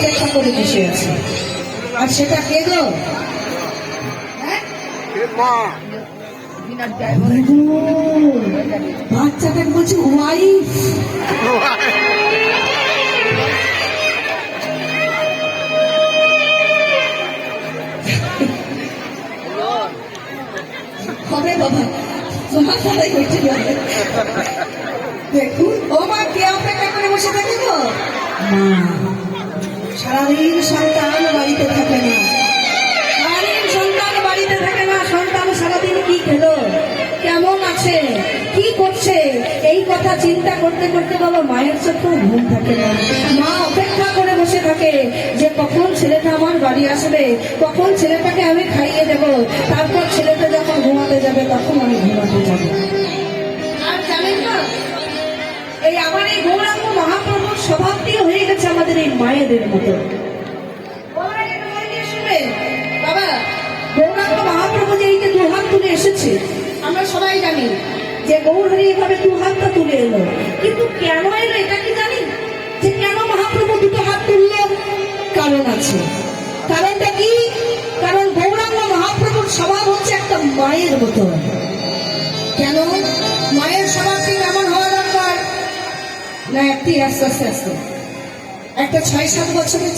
অপেক্ষা করে বসে আছে। আর সেটা কে গো? হ্যাঁ? বাচ্চাটাকে বলছে ওয়াইফ হবে বাবা। তোমার তারাই হয়েছে দেখুন। ও মা কে অপেক্ষা করে বসে থাকে গো? মা। সারাদিন সন্তান বাড়িতে থাকে না। সারাদিন সন্তান বাড়িতে থাকে না, সন্তান সারাদিন কি খেলো? কেমন আছে? কি করছে? এই কথা চিন্তা করতে করতে বাবা মায়ের চোখেও ঘুম থাকে না। মা অপেক্ষা করে বসে থাকে যে কখন ছেলেটা আমার বাড়ি আসবে, কখন ছেলেটাকে আমি খাইয়ে দেব। তারপর ছেলেটা যখন ঘুমাতে যাবে, তখন আমি ঘুমাতে যাব। আর জানেন না, এই আমার এই গৌরাঙ্গ মহাপ্রভুর স্বভাবটি হয়ে গেছে আমাদের এই মায়েদের মতো। বাবা গৌরাঙ্গ মহাপ্রভু যে এই যে দু হাত তুলে এসেছে, আমরা সবাই জানি যে গৌরহরি এভাবে দু হাতটা তুলে এলো। কিন্তু কেন এলো এটা কি জানি? যে কেন মহাপ্রভু দুটো হাত তুললো? কারণ আছে। কারণটা কি? কারণ গৌরাঙ্গ মহাপ্রভুর স্বভাব হচ্ছে একটা মায়ের মতো। কেন? মায়ের স্বভাবটি কেমন হওয়া দরকার? না, একটি আস্তে আস্তে আস্তে। একটা ছয় সাত বছরের